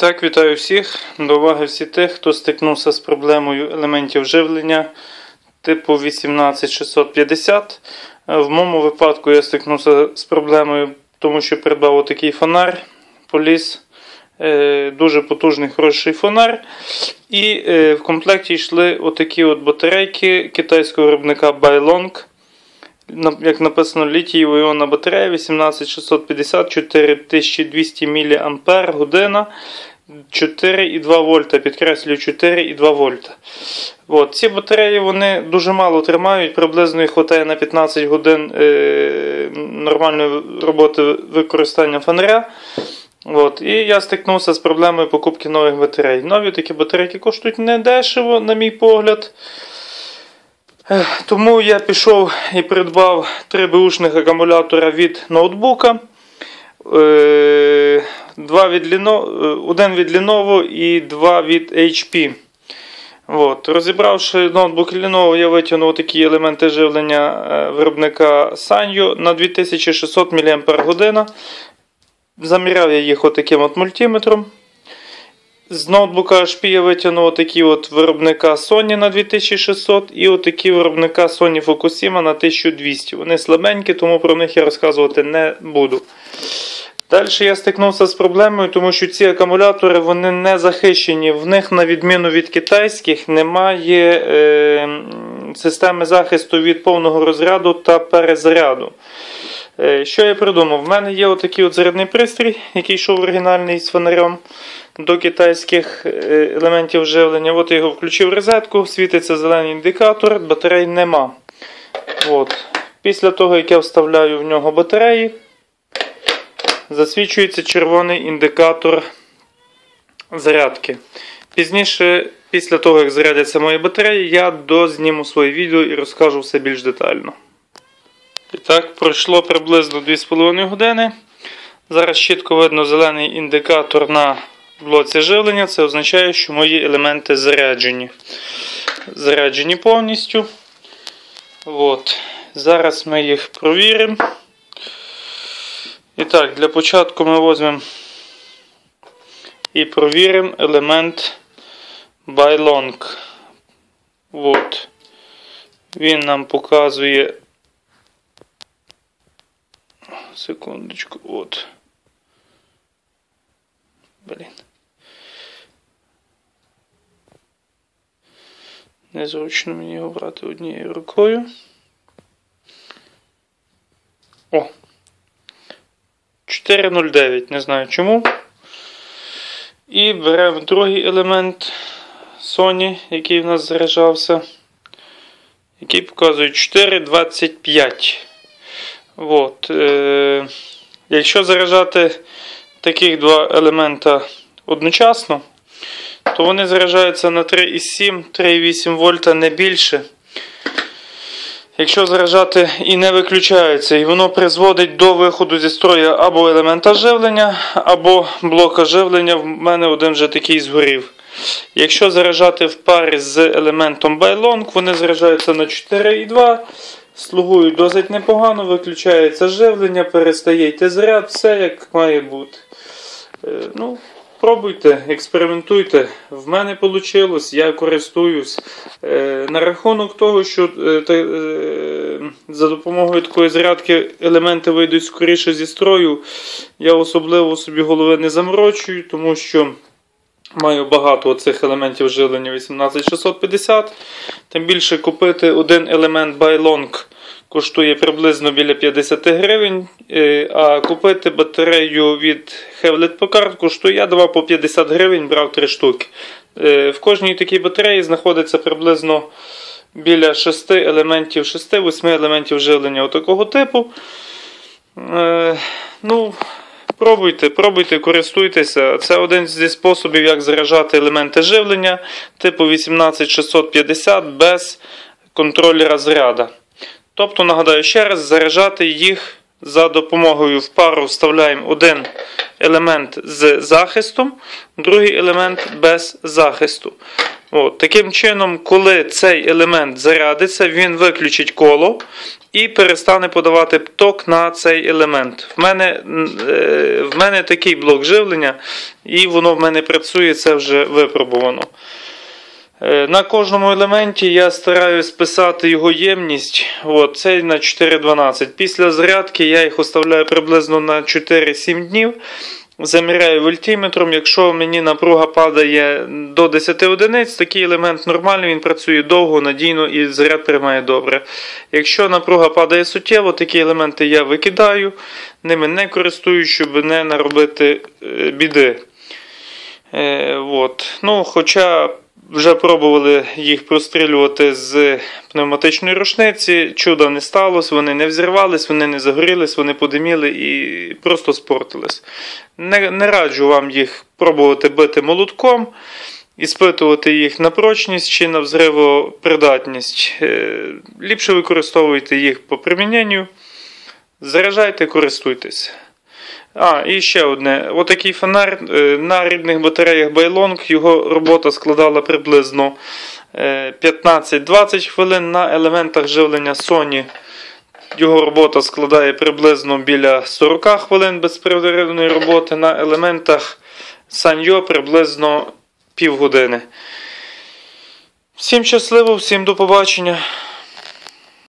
Так, вітаю всіх. До уваги всі тих, хто стикнувся з проблемою елементів живлення типу 18650. Е, В моєму випадку я стикнувся з проблемою, тому що придбав отакий фонар поліс. Е, Дуже потужний хороший фонар. І е, в комплекті йшли отакі от батарейки китайського виробника. На- Як написано, літієва іонна батарея 18650 4200 мАч година. 4,2 вольта, підкреслюю 4,2 вольта. От, ці батареї вони дуже мало тримають, приблизно їх вистачає на 15 годин е, нормальної роботи використання фонаря. От, і я стикнувся з проблемою покупки нових батарей. Нові такі батарейки коштують недешево, на мій погляд. Ех, Тому я пішов і придбав три бушних акумулятора від ноутбука. Е, Два від Lenovo, е, один від Lenovo і два від HP. От. Розібравши ноутбук Lenovo, я витягнув такі елементи живлення е, виробника Sanyo на 2600 мАч. Заміряв я їх отаким от мультиметром. З ноутбука HP я витягнув отакі от виробника Sony на 2600 і отакі виробника Sony Fukushima на 1200. Вони слабенькі, тому про них я розказувати не буду. Далі я стикнувся з проблемою, тому що ці акумулятори вони не захищені. В них, на відміну від китайських, немає е, системи захисту від повного розряду та перезаряду. Е, Що я придумав? В мене є отакий от зарядний пристрій, який йшов оригінальний з фонарем до китайських е, елементів живлення. От я його включив в розетку, світиться зелений індикатор, батарей нема. От. Після того, як я вставляю в нього батареї, засвічується червоний індикатор зарядки. Пізніше, після того, як зарядяться мої батареї, я дозніму своє відео і розкажу все більш детально. І так, пройшло приблизно 2,5 години. Зараз чітко видно зелений індикатор на блоці живлення. Це означає, що мої елементи заряджені. Заряджені повністю. От. Зараз ми їх провіримо. І так, для початку ми візьмемо і провіримо елемент Bailong. От. Він нам показує. Секундочку, от. Блін. Незручно мені його брати однією рукою. 4,09, не знаю чому. І беремо другий елемент Sony, який в нас заряджався, який показує 4,25. От, е, Якщо заряджати таких два елемента одночасно, то вони заряджаються на 3,7-3,8 вольта не більше. Якщо заряджати і не виключається, і воно призводить до виходу зі строю або елемента живлення, або блока живлення, в мене один вже такий згорів. Якщо заряджати в парі з елементом Bailong, вони заряджаються на 4,2, слугують досить непогано, виключається живлення, перестає йти заряд, все як має бути. Е, Ну, Пробуйте, експериментуйте. В мене вийшло, я користуюсь. Е, На рахунок того, що е, е, за допомогою такої зарядки елементи вийдуть скоріше зі строю, я особливо собі голови не заморочую, тому що маю багато цих елементів живлення 18650. Тим більше купити один елемент Bailong коштує приблизно біля 50 гривень, е, а купити батарею від Hewlett Packard коштує я давав по 50 гривень, брав 3 штуки. Е, В кожній такій батареї знаходиться приблизно біля 6 елементів, 6-8 елементів живлення такого типу. Е, Ну, Пробуйте, пробуйте, користуйтеся. Це один зі способів, як заряджати елементи живлення типу 18650 без контролера заряда. Тобто, нагадаю ще раз, заряджати їх за допомогою в пару вставляємо один елемент з захистом, другий елемент без захисту. От, таким чином, коли цей елемент зарядиться, він виключить коло і перестане подавати ток на цей елемент. В мене, е, в мене такий блок живлення, і воно в мене працює, це вже випробувано. Е, На кожному елементі я стараюсь писати його ємність. От, цей на 4,12. Після зарядки я їх оставляю приблизно на 4-7 днів. Заміряю вольтиметром. Якщо мені напруга падає до 10 одиниць, такий елемент нормальний, він працює довго, надійно і заряд приймає добре. Якщо напруга падає суттєво, такі елементи я викидаю, ними не користуюсь, щоб не наробити е, біди. Е, от. Ну, Хоча вже пробували їх прострілювати з пневматичної рушниці, чуда не сталося, вони не взірвались, вони не загорілись, вони подиміли і просто спортились. Не, не раджу вам їх пробувати бити молотком, іспитувати їх на прочність чи на взривопридатність. Е, Ліпше використовуйте їх по приміненню, заряджайте, користуйтесь. А, і ще одне. Отакий фонар е, на рідних батареях Байлонг. Його робота складала приблизно е, 15-20 хвилин. На елементах живлення Sony його робота складає приблизно біля 40 хвилин безперервної роботи. На елементах Sanyo приблизно півгодини. Всім щасливо, всім до побачення.